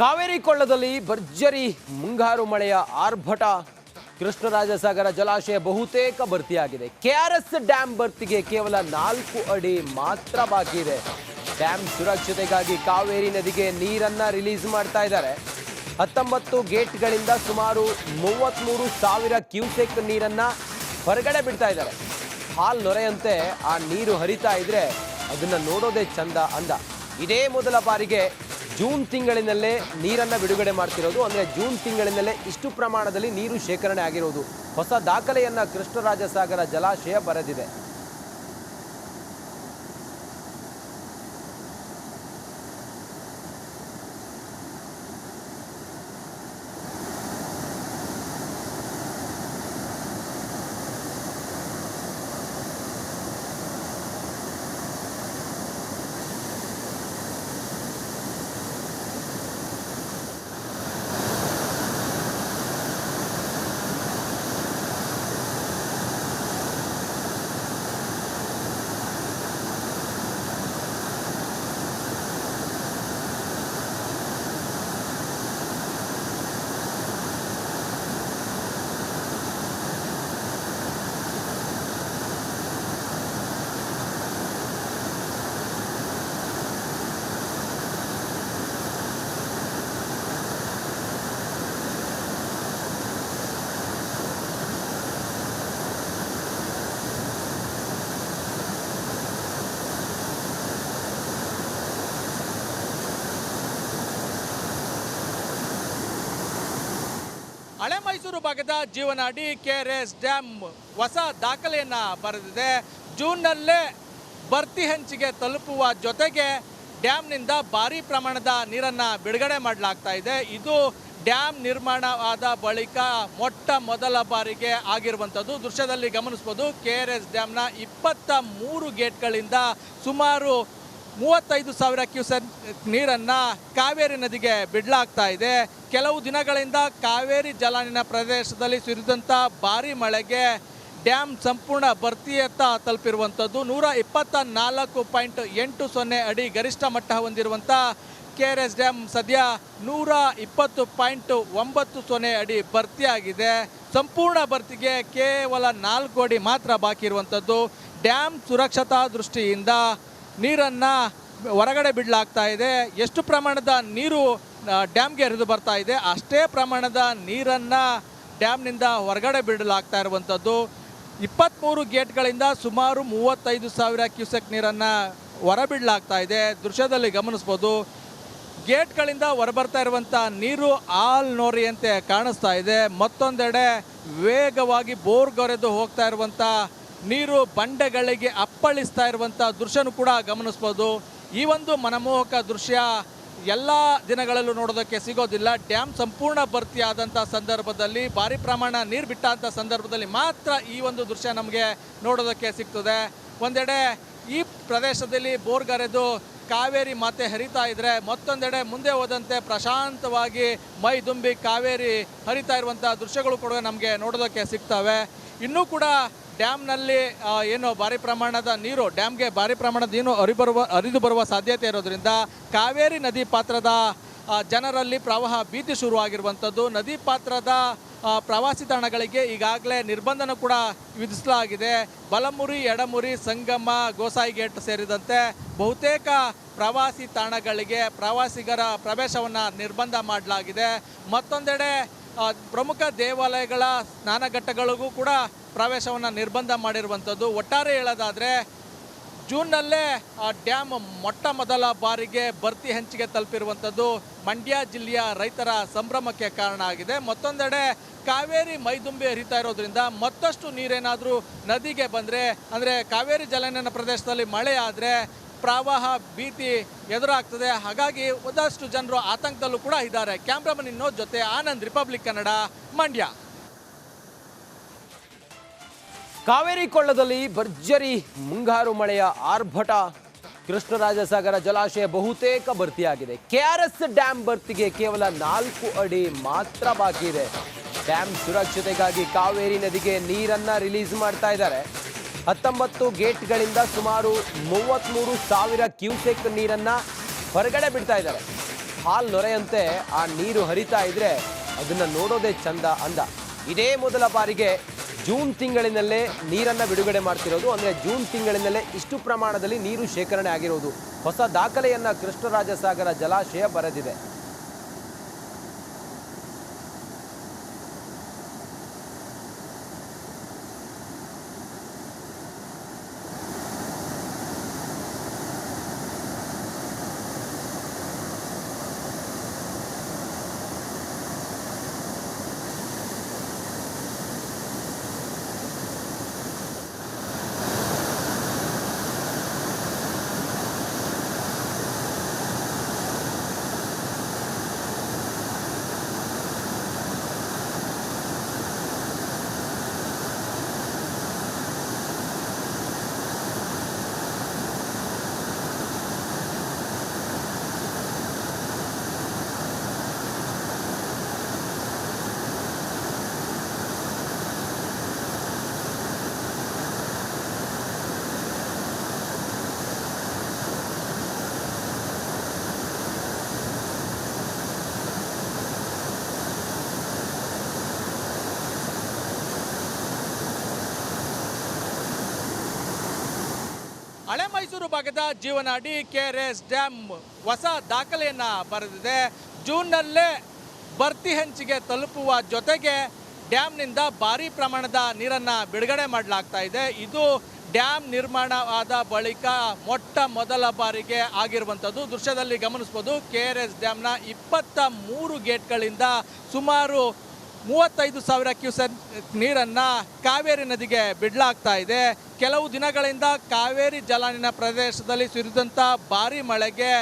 ಕಾವೇರಿ ಕೊಳ್ಳದಲ್ಲಿ ಭರ್ಜರಿ ಮುಂಗಾರು ಮಳೆಯ ಆರ್ಭಟ. ಕೃಷ್ಣರಾಜಸಾಗರ ಜಲಾಶಯ ಬಹುತೇಕ ಭರ್ತಿಯಾಗಿದೆ. ಕೆಆರ್ಎಸ್ ಡ್ಯಾಂ ಭರ್ತಿಗೆ ಕೇವಲ ನಾಲ್ಕು ಅಡಿ ಮಾತ್ರ ಬಾಕಿ ಇದೆ. ಡ್ಯಾಂ ಸುರಕ್ಷತೆಗಾಗಿ ಕಾವೇರಿ ನದಿಗೆ ನೀರನ್ನ ರಿಲೀಸ್ ಮಾಡ್ತಾ ಇದ್ದಾರೆ. ಹತ್ತೊಂಬತ್ತು ಗೇಟ್ಗಳಿಂದ ಸುಮಾರು ಮೂವತ್ತ್ಮೂರು ಸಾವಿರ ಕ್ಯೂಸೆಕ್ ನೀರನ್ನ ಹೊರಗಡೆ ಬಿಡ್ತಾ ಇದ್ದಾರೆ. ಹಾಲ್ ನೊರೆಯಂತೆ ಆ ನೀರು ಹರಿತಾ ಇದ್ರೆ ಅದನ್ನ ನೋಡೋದೇ ಚಂದ ಅಂದ. ಇದೇ ಮೊದಲ ಬಾರಿಗೆ ಜೂನ್ ತಿಂಗಳಿನಲ್ಲೇ ನೀರನ್ನು ಬಿಡುಗಡೆ ಮಾಡ್ತಿರೋದು. ಅಂದರೆ ಜೂನ್ ತಿಂಗಳಿನಲ್ಲೇ ಇಷ್ಟು ಪ್ರಮಾಣದಲ್ಲಿ ನೀರು ಶೇಖರಣೆ ಆಗಿರೋದು. ಹೊಸ ದಾಖಲೆಯನ್ನು ಕೃಷ್ಣರಾಜಸಾಗರ ಜಲಾಶಯ ಬರೆದಿದೆ. ಹಳೆ ಮೈಸೂರು ಭಾಗದ ಜೀವನಾಡಿ ಕೆ ಆರ್ ಎಸ್ ಡ್ಯಾಮ್ ಹೊಸ ದಾಖಲೆಯನ್ನು ಬರೆದಿದೆ. ಜೂನ್ನಲ್ಲೇ ಬರ್ತಿ ಹಂಚಿಗೆ ತಲುಪುವ ಜೊತೆಗೆ ಡ್ಯಾಮ್ನಿಂದ ಭಾರೀ ಪ್ರಮಾಣದ ನೀರನ್ನು ಬಿಡುಗಡೆ ಮಾಡಲಾಗ್ತಾ ಇದೆ. ಇದು ಡ್ಯಾಮ್ ನಿರ್ಮಾಣವಾದ ಬಳಿಕ ಮೊಟ್ಟ ಮೊದಲ ಬಾರಿಗೆ ಆಗಿರುವಂಥದ್ದು. ದೃಶ್ಯದಲ್ಲಿ ಗಮನಿಸ್ಬೋದು, ಕೆ ಆರ್ ಎಸ್ ಡ್ಯಾಮ್ನ ಇಪ್ಪತ್ತ ಮೂರು ಗೇಟ್ಗಳಿಂದ ಸುಮಾರು ಮೂವತ್ತೈದು ಸಾವಿರ ಕ್ಯೂಸೆಕ್ ನೀರನ್ನು ಕಾವೇರಿ ನದಿಗೆ ಬಿಡಲಾಗ್ತಾ ಇದೆ. ಕೆಲವು ದಿನಗಳಿಂದ ಕಾವೇರಿ ಜಲಾನಯನ ಪ್ರದೇಶದಲ್ಲಿ ಸುರಿದಂಥ ಭಾರಿ ಮಳೆಗೆ ಡ್ಯಾಮ್ ಸಂಪೂರ್ಣ ಭರ್ತಿಯತ್ತ ತಲುಪಿರುವಂಥದ್ದು ನೂರ ಇಪ್ಪತ್ತ ನಾಲ್ಕು ಪಾಯಿಂಟ್ ಎಂಟು ಸೊನ್ನೆ ಅಡಿ ಗರಿಷ್ಠ ಮಟ್ಟ ಹೊಂದಿರುವಂಥ ಕೆ ಆರ್ ಎಸ್ ಡ್ಯಾಮ್ ಸದ್ಯ ನೂರ ಇಪ್ಪತ್ತು ಪಾಯಿಂಟ್ ಒಂಬತ್ತು ಸೊನ್ನೆ ಅಡಿ ಭರ್ತಿಯಾಗಿದೆ. ಸಂಪೂರ್ಣ ಭರ್ತಿಗೆ ಕೇವಲ ನಾಲ್ಕು ಅಡಿ ಮಾತ್ರ ಬಾಕಿ ಇರುವಂಥದ್ದು ಡ್ಯಾಮ್ ಸುರಕ್ಷತಾ ದೃಷ್ಟಿಯಿಂದ ನೀರನ್ನು ಹೊರಗಡೆ ಬಿಡಲಾಗ್ತಾ ಇದೆ. ಎಷ್ಟು ಪ್ರಮಾಣದ ನೀರು ಡ್ಯಾಮ್ಗೆ ಹರಿದು ಬರ್ತಾ ಇದೆ. ಅಷ್ಟೇ ಪ್ರಮಾಣದ ನೀರನ್ನು ಡ್ಯಾಮ್ನಿಂದ ಹೊರಗಡೆ ಬಿಡಲಾಗ್ತಾ ಇರುವಂಥದ್ದು. ಇಪ್ಪತ್ತ್ಮೂರು ಗೇಟ್ಗಳಿಂದ ಸುಮಾರು ಮೂವತ್ತೈದು ಸಾವಿರ ಕ್ಯೂಸೆಕ್ ನೀರನ್ನು ಹೊರಬಿಡಲಾಗ್ತಾ ಇದೆ. ದೃಶ್ಯದಲ್ಲಿ ಗಮನಿಸ್ಬೋದು. ಗೇಟ್ಗಳಿಂದ ಹೊರಬರ್ತಾ ಇರುವಂಥ ನೀರು ಆಲ್ ನೋರಿಯಂತೆ ಕಾಣಿಸ್ತಾ ಇದೆ. ಮತ್ತೊಂದೆಡೆ ವೇಗವಾಗಿ ಬೋರ್ಗೊರೆದು ಹೋಗ್ತಾ ಇರುವಂಥ ನೀರು ಬಂಡೆಗಳಿಗೆ ಅಪ್ಪಳಿಸ್ತಾ ಇರುವಂಥ ದೃಶ್ಯನೂ ಕೂಡ ಗಮನಿಸ್ಬೋದು. ಈ ಒಂದು ಮನಮೋಹಕ ದೃಶ್ಯ ಎಲ್ಲ ದಿನಗಳಲ್ಲೂ ನೋಡೋದಕ್ಕೆ ಸಿಗೋದಿಲ್ಲ. ಡ್ಯಾಮ್ ಸಂಪೂರ್ಣ ಭರ್ತಿಯಾದಂಥ ಸಂದರ್ಭದಲ್ಲಿ, ಭಾರಿ ಪ್ರಮಾಣ ನೀರು ಬಿಟ್ಟಂಥ ಸಂದರ್ಭದಲ್ಲಿ ಮಾತ್ರ ಈ ಒಂದು ದೃಶ್ಯ ನಮಗೆ ನೋಡೋದಕ್ಕೆ ಸಿಗ್ತದೆ. ಒಂದೆಡೆ ಈ ಪ್ರದೇಶದಲ್ಲಿ ಬೋರ್ಗರೆದು ಕಾವೇರಿ ಮಾತೆ ಹರಿತಾ ಇದ್ರೆ, ಮತ್ತೊಂದೆಡೆ ಮುಂದೆ ಹೋದಂತೆ ಪ್ರಶಾಂತವಾಗಿ ಮೈ ದುಂಬಿ ಕಾವೇರಿ ಹರಿತಾ ಇರುವಂಥ ದೃಶ್ಯಗಳು ಕೂಡ ನಮಗೆ ನೋಡೋದಕ್ಕೆ ಸಿಗ್ತವೆ. ಇನ್ನೂ ಕೂಡ ಡ್ಯಾಮ್ನಲ್ಲಿ ಏನು ಭಾರಿ ಪ್ರಮಾಣದ ನೀರು, ಡ್ಯಾಮ್ಗೆ ಭಾರಿ ಪ್ರಮಾಣದ ನೀರು ಹರಿಬರುವ, ಹರಿದು ಬರುವ ಸಾಧ್ಯತೆ ಇರೋದ್ರಿಂದ ಕಾವೇರಿ ನದಿ ಪಾತ್ರದ ಜನರಲ್ಲಿ ಪ್ರವಾಹ ಭೀತಿ ಶುರುವಾಗಿರುವಂಥದ್ದು. ನದಿ ಪಾತ್ರದ ಪ್ರವಾಸಿ ತಾಣಗಳಿಗೆ ಈಗಾಗಲೇ ನಿರ್ಬಂಧನ ಕೂಡ ವಿಧಿಸಲಾಗಿದೆ. ಬಲಮುರಿ, ಎಡಮುರಿ, ಸಂಗಮ ಗೋಸಾಯಿ ಗೇಟ್ ಸೇರಿದಂತೆ ಬಹುತೇಕ ಪ್ರವಾಸಿ ತಾಣಗಳಿಗೆ ಪ್ರವಾಸಿಗರ ಪ್ರವೇಶವನ್ನು ನಿರ್ಬಂಧ ಮಾಡಲಾಗಿದೆ. ಮತ್ತೊಂದೆಡೆ ಪ್ರಮುಖ ದೇವಾಲಯಗಳ ಸ್ನಾನಘಟ್ಟಗಳಿಗೂ ಕೂಡ ಪ್ರವೇಶವನ್ನು ನಿರ್ಬಂಧ ಮಾಡಿರುವಂಥದ್ದು. ಒಟ್ಟಾರೆ ಹೇಳೋದಾದರೆ, ಜೂನ್ನಲ್ಲೇ ಆ ಡ್ಯಾಮ್ ಮೊಟ್ಟ ಮೊದಲ ಬಾರಿಗೆ ಭರ್ತಿ ಹಂಚಿಗೆ ತಲುಪಿರುವಂಥದ್ದು ಮಂಡ್ಯ ಜಿಲ್ಲೆಯ ರೈತರ ಸಂಭ್ರಮಕ್ಕೆ ಕಾರಣ ಆಗಿದೆ. ಮತ್ತೊಂದೆಡೆ ಕಾವೇರಿ ಮೈದುಂಬಿ ಹರಿತಾ ಇರೋದ್ರಿಂದ ಮತ್ತಷ್ಟು ನೀರೇನಾದರೂ ನದಿಗೆ ಬಂದರೆ, ಅಂದರೆ ಕಾವೇರಿ ಜಲಾನಯನ ಪ್ರದೇಶದಲ್ಲಿ ಮಳೆ ಆದರೆ ಪ್ರವಾಹ ಭೀತಿ ಎದುರಾಗ್ತದೆ. ಹಾಗಾಗಿ ಒಂದಷ್ಟು ಜನರು ಆತಂಕದಲ್ಲೂ ಕೂಡ ಇದ್ದಾರೆ. ಕ್ಯಾಮ್ರಾಮನ್ ಇನ್ನೋ ಜೊತೆ ಆನಂದ್, ರಿಪಬ್ಲಿಕ್ ಕನ್ನಡ, ಮಂಡ್ಯ. ಕಾವೇರಿ ಕೊಳ್ಳದಲ್ಲಿ ಭರ್ಜರಿ ಮುಂಗಾರು ಮಳೆಯ ಆರ್ಭಟ. ಕೃಷ್ಣರಾಜಸಾಗರ ಜಲಾಶಯ ಬಹುತೇಕ ಭರ್ತಿಯಾಗಿದೆ. ಕೆಆರ್ಎಸ್ ಡ್ಯಾಂ ಭರ್ತಿಗೆ ಕೇವಲ ನಾಲ್ಕು ಅಡಿ ಮಾತ್ರ ಬಾಕಿ ಇದೆ. ಡ್ಯಾಂ ಸುರಕ್ಷತೆಗಾಗಿ ಕಾವೇರಿ ನದಿಗೆ ನೀರನ್ನ ರಿಲೀಸ್ ಮಾಡ್ತಾ ಇದ್ದಾರೆ. ಹತ್ತೊಂಬತ್ತು ಗೇಟ್ಗಳಿಂದ ಸುಮಾರು ಮೂವತ್ತ್ಮೂರು ಸಾವಿರ ಕ್ಯೂಸೆಕ್ ನೀರನ್ನು ಹೊರಗಡೆ ಬಿಡ್ತಾ ಇದ್ದಾರೆ. ಹಾಲ್ ನೊರೆಯಂತೆ ಆ ನೀರು ಹರಿತಾ ಇದ್ರೆ ಅದನ್ನು ನೋಡೋದೇ ಚಂದ ಅಂದ. ಇದೇ ಮೊದಲ ಬಾರಿಗೆ ಜೂನ್ ತಿಂಗಳಿನಲ್ಲೇ ನೀರನ್ನು ಬಿಡುಗಡೆ ಮಾಡ್ತಿರೋದು. ಅಂದರೆ ಜೂನ್ ತಿಂಗಳಿನಲ್ಲೇ ಇಷ್ಟು ಪ್ರಮಾಣದಲ್ಲಿ ನೀರು ಶೇಖರಣೆ ಆಗಿರೋದು. ಹೊಸ ದಾಖಲೆಯನ್ನು ಕೃಷ್ಣರಾಜಸಾಗರ ಜಲಾಶಯ ಬರೆದಿದೆ. ಹಳೆ ಮೈಸೂರು ಭಾಗದ ಜೀವನಾಡಿ ಕೆ ಆರ್ ಎಸ್ ಡ್ಯಾಮ್ ಹೊಸ ದಾಖಲೆಯನ್ನು ಬರೆದಿದೆ. ಜೂನ್ನಲ್ಲೇ ಭರ್ತಿ ಹಂಚಿಗೆ ತಲುಪುವ ಜೊತೆಗೆ ಡ್ಯಾಮ್ನಿಂದ ಭಾರೀ ಪ್ರಮಾಣದ ನೀರನ್ನ ಬಿಡುಗಡೆ ಮಾಡಲಾಗ್ತಾ ಇದೆ. ಇದು ಡ್ಯಾಮ್ ನಿರ್ಮಾಣವಾದ ಬಳಿಕ ಮೊಟ್ಟ ಮೊದಲ ಬಾರಿಗೆ ಆಗಿರುವಂಥದ್ದು. ದೃಶ್ಯದಲ್ಲಿ ಗಮನಿಸ್ಬೋದು, ಕೆ ಆರ್ ಎಸ್ ಡ್ಯಾಮ್ನ ಇಪ್ಪತ್ತ ಮೂರು ಗೇಟ್ಗಳಿಂದ ಸುಮಾರು ಮೂವತ್ತೈದು ಸಾವಿರ ಕ್ಯೂಸೆಕ್ ನೀರನ್ನು ಕಾವೇರಿ ನದಿಗೆ ಬಿಡಲಾಗ್ತಾ ಇದೆ. ಕೆಲವು ದಿನಗಳಿಂದ ಕಾವೇರಿ ಜಲಾನಯನ ಪ್ರದೇಶದಲ್ಲಿ ಸುರಿದಂಥ ಭಾರಿ ಮಳೆಗೆ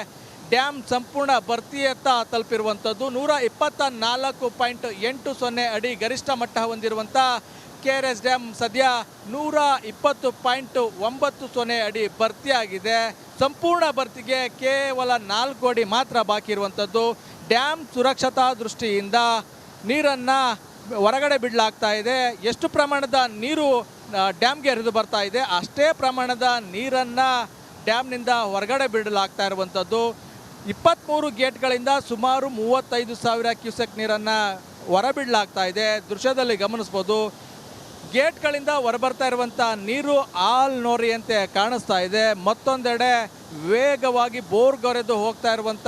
ಡ್ಯಾಮ್ ಸಂಪೂರ್ಣ ಭರ್ತಿಯತ್ತ ತಲುಪಿರುವಂಥದ್ದು ನೂರ ಇಪ್ಪತ್ತ ನಾಲ್ಕು ಪಾಯಿಂಟ್ ಎಂಟು ಸೊನ್ನೆ ಅಡಿ ಗರಿಷ್ಠ ಮಟ್ಟ ಹೊಂದಿರುವಂಥ ಕೆ ಆರ್ ಎಸ್ ಡ್ಯಾಮ್ ಸದ್ಯ ನೂರ ಇಪ್ಪತ್ತು ಪಾಯಿಂಟ್ ಒಂಬತ್ತು ಸೊನ್ನೆ ಅಡಿ ಭರ್ತಿಯಾಗಿದೆ. ಸಂಪೂರ್ಣ ಭರ್ತಿಗೆ ಕೇವಲ ನಾಲ್ಕು ಅಡಿ ಮಾತ್ರ ಬಾಕಿ ಇರುವಂಥದ್ದು ಡ್ಯಾಮ್ ಸುರಕ್ಷತಾ ದೃಷ್ಟಿಯಿಂದ ನೀರನ್ನು ಹೊರಗಡೆ ಬಿಡಲಾಗ್ತಾ ಇದೆ. ಎಷ್ಟು ಪ್ರಮಾಣದ ನೀರು ಡ್ಯಾಮ್ಗೆ ಹರಿದು ಬರ್ತಾ ಇದೆ. ಅಷ್ಟೇ ಪ್ರಮಾಣದ ನೀರನ್ನು ಡ್ಯಾಮ್ನಿಂದ ಹೊರಗಡೆ ಬಿಡಲಾಗ್ತಾ ಇರುವಂಥದ್ದು. ಇಪ್ಪತ್ತ್ಮೂರು ಗೇಟ್ಗಳಿಂದ ಸುಮಾರು ಮೂವತ್ತೈದು ಸಾವಿರ ಕ್ಯೂಸೆಕ್ ನೀರನ್ನು ಹೊರಬಿಡಲಾಗ್ತಾ ಇದೆ. ದೃಶ್ಯದಲ್ಲಿ ಗಮನಿಸ್ಬೋದು. ಗೇಟ್ಗಳಿಂದ ಹೊರಬರ್ತಾ ಇರುವಂಥ ನೀರು ಆಲ್ ನೋರಿಯಂತೆ ಕಾಣಿಸ್ತಾ ಇದೆ. ಮತ್ತೊಂದೆಡೆ ವೇಗವಾಗಿ ಬೋರ್ಗೊರೆದು ಹೋಗ್ತಾ ಇರುವಂಥ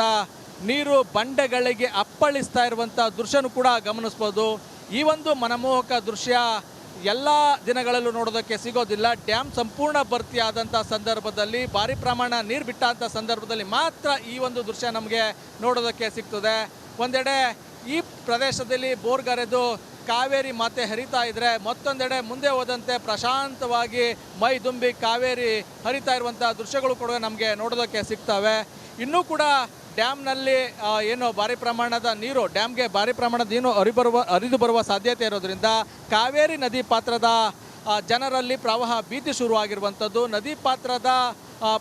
ನೀರು ಬಂಡೆಗಳಿಗೆ ಅಪ್ಪಳಿಸ್ತಾ ಇರುವಂಥ ದೃಶ್ಯನೂ ಕೂಡ ಗಮನಿಸ್ಬೋದು. ಈ ಒಂದು ಮನಮೋಹಕ ದೃಶ್ಯ ಎಲ್ಲ ದಿನಗಳಲ್ಲೂ ನೋಡೋದಕ್ಕೆ ಸಿಗೋದಿಲ್ಲ. ಡ್ಯಾಮ್ ಸಂಪೂರ್ಣ ಭರ್ತಿ ಆದಂಥ ಸಂದರ್ಭದಲ್ಲಿ, ಭಾರಿ ಪ್ರಮಾಣ ನೀರು ಬಿಟ್ಟಂಥ ಸಂದರ್ಭದಲ್ಲಿ ಮಾತ್ರ ಈ ಒಂದು ದೃಶ್ಯ ನಮಗೆ ನೋಡೋದಕ್ಕೆ ಸಿಗ್ತದೆ. ಒಂದೆಡೆ ಈ ಪ್ರದೇಶದಲ್ಲಿ ಬೋರ್ಗರೆದು ಕಾವೇರಿ ಮಾತೆ ಹರಿತಾ ಇದ್ರೆ, ಮತ್ತೊಂದೆಡೆ ಮುಂದೆ ಹೋದಂತೆ ಪ್ರಶಾಂತವಾಗಿ ಮೈ ತುಂಬಿ ಕಾವೇರಿ ಹರಿತಾ ಇರುವಂಥ ದೃಶ್ಯಗಳು ಕೂಡ ನಮಗೆ ನೋಡೋದಕ್ಕೆ ಸಿಗ್ತವೆ. ಇನ್ನೂ ಕೂಡ ಡ್ಯಾಮ್ನಲ್ಲಿ ಏನು ಭಾರಿ ಪ್ರಮಾಣದ ನೀರು, ಡ್ಯಾಮ್ಗೆ ಭಾರಿ ಪ್ರಮಾಣದ ನೀರು ಹರಿಬರುವ, ಹರಿದು ಬರುವ ಸಾಧ್ಯತೆ ಇರೋದ್ರಿಂದ ಕಾವೇರಿ ನದಿ ಪಾತ್ರದ ಜನರಲ್ಲಿ ಪ್ರವಾಹ ಭೀತಿ ಶುರುವಾಗಿರುವಂಥದ್ದು. ನದಿ ಪಾತ್ರದ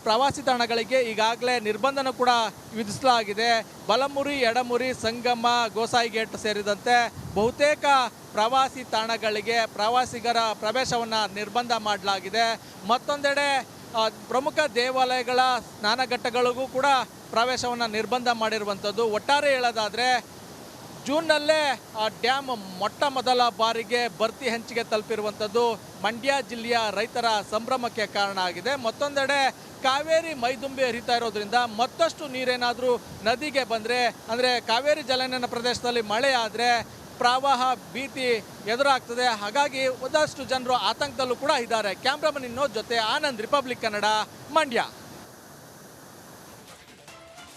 ಪ್ರವಾಸಿ ತಾಣಗಳಿಗೆ ಈಗಾಗಲೇ ನಿರ್ಬಂಧನ ಕೂಡ ವಿಧಿಸಲಾಗಿದೆ. ಬಲಮುರಿ, ಎಡಮುರಿ, ಸಂಗಮ, ಗೋಸಾಯಿ ಗೇಟ್ ಸೇರಿದಂತೆ ಬಹುತೇಕ ಪ್ರವಾಸಿ ತಾಣಗಳಿಗೆ ಪ್ರವಾಸಿಗರ ಪ್ರವೇಶವನ್ನು ನಿರ್ಬಂಧ ಮಾಡಲಾಗಿದೆ. ಮತ್ತೊಂದೆಡೆ ಪ್ರಮುಖ ದೇವಾಲಯಗಳ ಸ್ನಾನಘಟ್ಟಗಳಿಗೂ ಕೂಡ ಪ್ರವೇಶವನ್ನು ನಿರ್ಬಂಧ ಮಾಡಿರುವಂಥದ್ದು. ಒಟ್ಟಾರೆ ಹೇಳೋದಾದರೆ, ಜೂನ್ನಲ್ಲೇ ಆ ಡ್ಯಾಮ್ ಮೊಟ್ಟ ಮೊದಲ ಬಾರಿಗೆ ಭರ್ತಿ ಹಂಚಿಗೆ ತಲುಪಿರುವಂಥದ್ದು ಮಂಡ್ಯ ಜಿಲ್ಲೆಯ ರೈತರ ಸಂಭ್ರಮಕ್ಕೆ ಕಾರಣ ಆಗಿದೆ. ಮತ್ತೊಂದೆಡೆ ಕಾವೇರಿ ಮೈದುಂಬಿ ಹರಿತಾ ಇರೋದ್ರಿಂದ ಮತ್ತಷ್ಟು ನೀರೇನಾದರೂ ನದಿಗೆ ಬಂದರೆ, ಅಂದರೆ ಕಾವೇರಿ ಜಲಾನಯನ ಪ್ರದೇಶದಲ್ಲಿ ಮಳೆ ಆದರೆ ಪ್ರವಾಹ ಭೀತಿ ಎದುರಾಗ್ತದೆ. ಹಾಗಾಗಿ ಒಂದಷ್ಟು ಜನರು ಆತಂಕದಲ್ಲೂ ಕೂಡ ಇದ್ದಾರೆ. ಕ್ಯಾಮ್ರಾಮನ್ ಇನ್ನೋ ಜೊತೆ ಆನಂದ್, ರಿಪಬ್ಲಿಕ್ ಕನ್ನಡ, ಮಂಡ್ಯ.